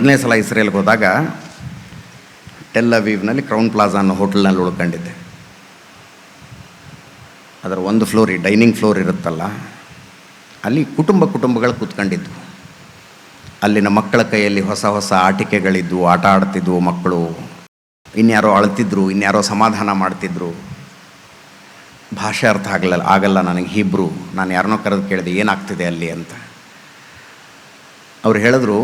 ಮೊದಲನೇ ಸಲ ಇಸ್ರೇಲ್ಗೆ ಹೋದಾಗ ಟೆಲ್ ಅವೀವ್ನಲ್ಲಿ ಕ್ರೌನ್ ಪ್ಲಾಜಾ ಅನ್ನೋ ಹೋಟೆಲ್ನಲ್ಲಿ ಉಳ್ಕೊಂಡಿದ್ದೆ. ಅದರ ಒಂದು ಫ್ಲೋರ್ ಡೈನಿಂಗ್ ಫ್ಲೋರ್ ಇರುತ್ತಲ್ಲ, ಅಲ್ಲಿ ಕುಟುಂಬ ಕುಟುಂಬಗಳು ಕೂತ್ಕೊಂಡಿದ್ವು. ಅಲ್ಲಿನ ಮಕ್ಕಳ ಕೈಯಲ್ಲಿ ಹೊಸ ಹೊಸ ಆಟಿಕೆಗಳಿದ್ವು, ಆಟ ಆಡ್ತಿದ್ವು ಮಕ್ಕಳು. ಇನ್ಯಾರೋ ಅಳ್ತಿದ್ರು, ಇನ್ಯಾರೋ ಸಮಾಧಾನ ಮಾಡ್ತಿದ್ರು. ಭಾಷೆ ಅರ್ಥ ಆಗಲ್ಲ ಆಗಲ್ಲ ನನಗೆ ಹೀಬ್ರು, ನಾನು ಯಾರನ್ನೋ ಕರೆದು ಕೇಳಿದೆ, ಏನಾಗ್ತಿದೆ ಅಲ್ಲಿ ಅಂತ. ಅವ್ರು ಹೇಳಿದ್ರು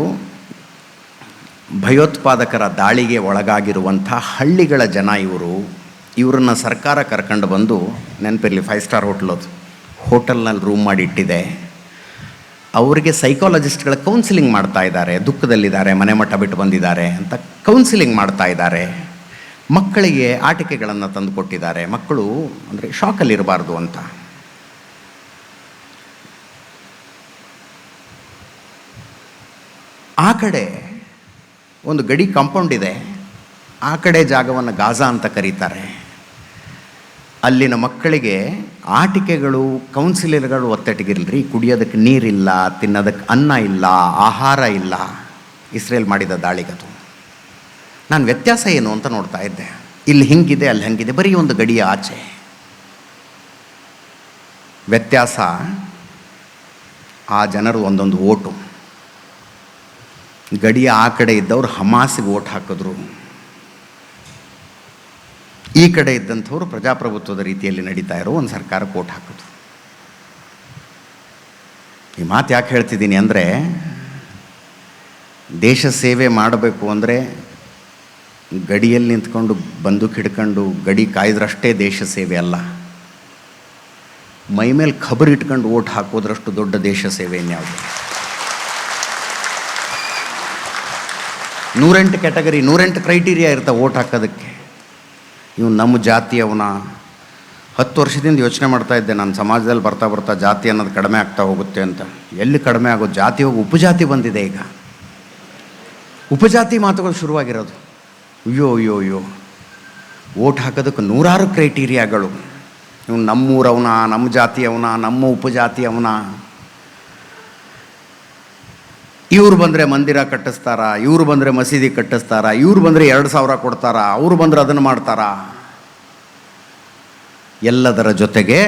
ಭಯೋತ್ಪಾದಕರ ದಾಳಿಗೆ ಒಳಗಾಗಿರುವಂಥ ಹಳ್ಳಿಗಳ ಜನ ಇವರು, ಇವರನ್ನು ಸರ್ಕಾರ ಕರ್ಕೊಂಡು ಬಂದು ನೆನಪಿರಲಿ ಫೈವ್ ಸ್ಟಾರ್ ಹೋಟ್ಲ್ ಅದು ಹೋಟೆಲ್ನಲ್ಲಿ ರೂಮ್ ಮಾಡಿ ಇಟ್ಟಿದೆ. ಅವರಿಗೆ ಸೈಕಾಲಜಿಸ್ಟ್ಗಳ ಕೌನ್ಸಿಲಿಂಗ್ ಮಾಡ್ತಾ ಇದ್ದಾರೆ, ದುಃಖದಲ್ಲಿದ್ದಾರೆ, ಮನೆ ಮಠ ಬಿಟ್ಟು ಬಂದಿದ್ದಾರೆ ಅಂತ ಕೌನ್ಸಿಲಿಂಗ್ ಮಾಡ್ತಾ ಇದ್ದಾರೆ. ಮಕ್ಕಳಿಗೆ ಆಟಿಕೆಗಳನ್ನು ತಂದು ಕೊಟ್ಟಿದ್ದಾರೆ. ಮಕ್ಕಳು ಅಂದರೆ ಶಾಕಲ್ಲಿರಬಾರ್ದು ಅಂತ. ಆ ಕಡೆ ಒಂದು ಗಡಿ ಕಾಂಪೌಂಡ್ ಇದೆ. ಆ ಕಡೆ ಜಾಗವನ್ನು ಗಾಜಾ ಅಂತ ಕರೀತಾರೆ. ಅಲ್ಲಿನ ಮಕ್ಕಳಿಗೆ ಆಟಿಕೆಗಳು ಕೌನ್ಸಿಲರ್ಗಳು ಒತ್ತಟಿಗಿರಲ್ರಿ ಕುಡಿಯೋದಕ್ಕೆ ನೀರಿಲ್ಲ, ತಿನ್ನೋದಕ್ಕೆ ಅನ್ನ ಇಲ್ಲ, ಆಹಾರ ಇಲ್ಲ, ಇಸ್ರೇಲ್ ಮಾಡಿದ ದಾಳಿಗದು ನಾನು ವ್ಯತ್ಯಾಸ ಏನು ಅಂತ ನೋಡ್ತಾ ಇದ್ದೆ. ಇಲ್ಲಿ ಹಿಂಗಿದೆ, ಅಲ್ಲಿ ಹಂಗಿದೆ, ಬರೀ ಒಂದು ಗಡಿಯ ಆಚೆ. ವ್ಯತ್ಯಾಸ, ಆ ಜನರು ಒಂದೊಂದು ಓಟು. ಗಡಿಯ ಆ ಕಡೆ ಇದ್ದವರು ಹಮಾಸಿಗೆ ಓಟ್ ಹಾಕಿದ್ರು. ಈ ಕಡೆ ಇದ್ದಂಥವ್ರು ಪ್ರಜಾಪ್ರಭುತ್ವದ ರೀತಿಯಲ್ಲಿ ನಡೀತಾ ಇರೋ ಒಂದು ಸರ್ಕಾರಕ್ಕೆ ಓಟ್ ಹಾಕಿದ್ರು. ಈ ಮಾತು ಯಾಕೆ ಹೇಳ್ತಿದ್ದೀನಿ ಅಂದರೆ, ದೇಶ ಸೇವೆ ಮಾಡಬೇಕು ಅಂದರೆ ಗಡಿಯಲ್ಲಿ ನಿಂತ್ಕೊಂಡು ಬಂದೂಕ್ ಹಿಡ್ಕೊಂಡು ಗಡಿ ಕಾಯ್ದ್ರಷ್ಟೇ ದೇಶ ಸೇವೆ ಅಲ್ಲ. ಮೈಮೇಲೆ ಖಬರ್ ಇಟ್ಕೊಂಡು ಓಟ್ ಹಾಕೋದ್ರಷ್ಟು ದೊಡ್ಡ ದೇಶ ಸೇವೆ ಇನ್ಯಾವುದು? ನೂರೆಂಟು ಕ್ಯಾಟಗರಿ, ನೂರೆಂಟು ಕ್ರೈಟೀರಿಯಾ ಇರ್ತಾವೆ ಓಟ್ ಹಾಕೋದಕ್ಕೆ. ಇವು ನಮ್ಮ ಜಾತಿಯವನ ಹತ್ತು ವರ್ಷದಿಂದ ಯೋಚನೆ ಮಾಡ್ತಾ ಇದ್ದೆ ನಾನು ಸಮಾಜದಲ್ಲಿ ಬರ್ತಾ ಬರ್ತಾ ಜಾತಿ ಅನ್ನೋದು ಕಡಿಮೆ ಆಗ್ತಾ ಹೋಗುತ್ತೆ ಅಂತ. ಎಲ್ಲಿ ಕಡಿಮೆ ಆಗೋ ಜಾತಿ ಹೋಗಿ ಉಪಜಾತಿ ಬಂದಿದೆ ಈಗ. ಉಪಜಾತಿ ಮಾತುಗಳು ಶುರುವಾಗಿರೋದು. ಅಯ್ಯೋ ಅಯ್ಯೋ ಅಯ್ಯೋ. ಓಟ್ ಹಾಕೋದಕ್ಕೆ ನೂರಾರು ಕ್ರೈಟೀರಿಯಾಗಳು. ಇವ್ನು ನಮ್ಮೂರವನ, ನಮ್ಮ ಜಾತಿಯವನ ನಮ್ಮ ಉಪಜಾತಿಯವನ ಇವ್ರು ಬಂದರೆ ಮಂದಿರ ಕಟ್ಟಿಸ್ತಾರ? ಇವ್ರು ಬಂದರೆ ಮಸೀದಿ ಕಟ್ಟಿಸ್ತಾರ? ಇವ್ರು ಬಂದರೆ ಎರಡು ಸಾವಿರ ಕೊಡ್ತಾರ? ಅವ್ರು ಬಂದರೆ ಅದನ್ನು ಮಾಡ್ತಾರ? ಎಲ್ಲದರ ಜೊತೆಗೆ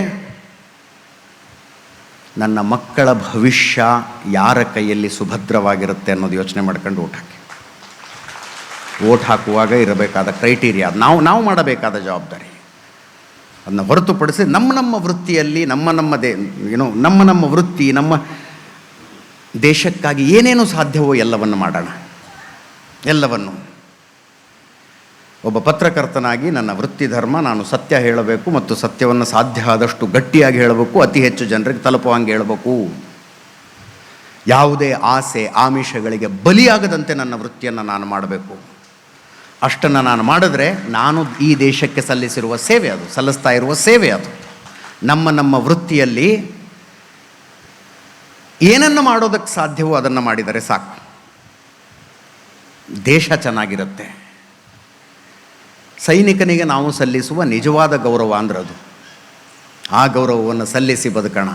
ನನ್ನ ಮಕ್ಕಳ ಭವಿಷ್ಯ ಯಾರ ಕೈಯಲ್ಲಿ ಸುಭದ್ರವಾಗಿರುತ್ತೆ ಅನ್ನೋದು ಯೋಚನೆ ಮಾಡ್ಕೊಂಡು ಓಟ್ ಹಾಕಿ. ಓಟ್ ಹಾಕುವಾಗ ಇರಬೇಕಾದ ಕ್ರೈಟೀರಿಯಾ. ನಾವು ನಾವು ಮಾಡಬೇಕಾದ ಜವಾಬ್ದಾರಿ. ಅದನ್ನ ಹೊರತುಪಡಿಸಿ ನಮ್ಮ ನಮ್ಮ ವೃತ್ತಿಯಲ್ಲಿ, ನಮ್ಮ ನಮ್ಮ ದೇ ಏನೋ ನಮ್ಮ ನಮ್ಮ ವೃತ್ತಿ, ನಮ್ಮ ದೇಶಕ್ಕಾಗಿ ಏನೇನು ಸಾಧ್ಯವೋ ಎಲ್ಲವನ್ನು ಮಾಡೋಣ. ಎಲ್ಲವನ್ನು. ಒಬ್ಬ ಪತ್ರಕರ್ತನಾಗಿ ನನ್ನ ವೃತ್ತಿ ಧರ್ಮ ನಾನು ಸತ್ಯ ಹೇಳಬೇಕು ಮತ್ತು ಸತ್ಯವನ್ನು ಸಾಧ್ಯ ಆದಷ್ಟು ಗಟ್ಟಿಯಾಗಿ ಹೇಳಬೇಕು, ಅತಿ ಹೆಚ್ಚು ಜನರಿಗೆ ತಲುಪುವಂಗೆ ಹೇಳಬೇಕು. ಯಾವುದೇ ಆಸೆ, ಆಮಿಷಗಳಿಗೆ ಬಲಿಯಾಗದಂತೆ ನನ್ನ ವೃತ್ತಿಯನ್ನು ನಾನು ಮಾಡಬೇಕು. ಅಷ್ಟನ್ನು ನಾನು ಮಾಡಿದ್ರೆ ನಾನು ಈ ದೇಶಕ್ಕೆ ಸಲ್ಲಿಸಿರುವ ಸೇವೆ ಅದು, ಸಲ್ಲಿಸ್ತಾ ಇರುವ ಸೇವೆ ಅದು. ನಮ್ಮ ನಮ್ಮ ವೃತ್ತಿಯಲ್ಲಿ ಏನನ್ನು ಮಾಡೋದಕ್ಕೆ ಸಾಧ್ಯವೋ ಅದನ್ನು ಮಾಡಿದರೆ ಸಾಕು. ದೇಶ ಚೆನ್ನಾಗಿರುತ್ತೆ. ಸೈನಿಕನಿಗೆ ನಾವು ಸಲ್ಲಿಸುವ ನಿಜವಾದ ಗೌರವ ಅಂದ್ರೆ ಅದು ಆ ಗೌರವವನ್ನು ಸಲ್ಲಿಸಿ ಬದುಕೋಣ.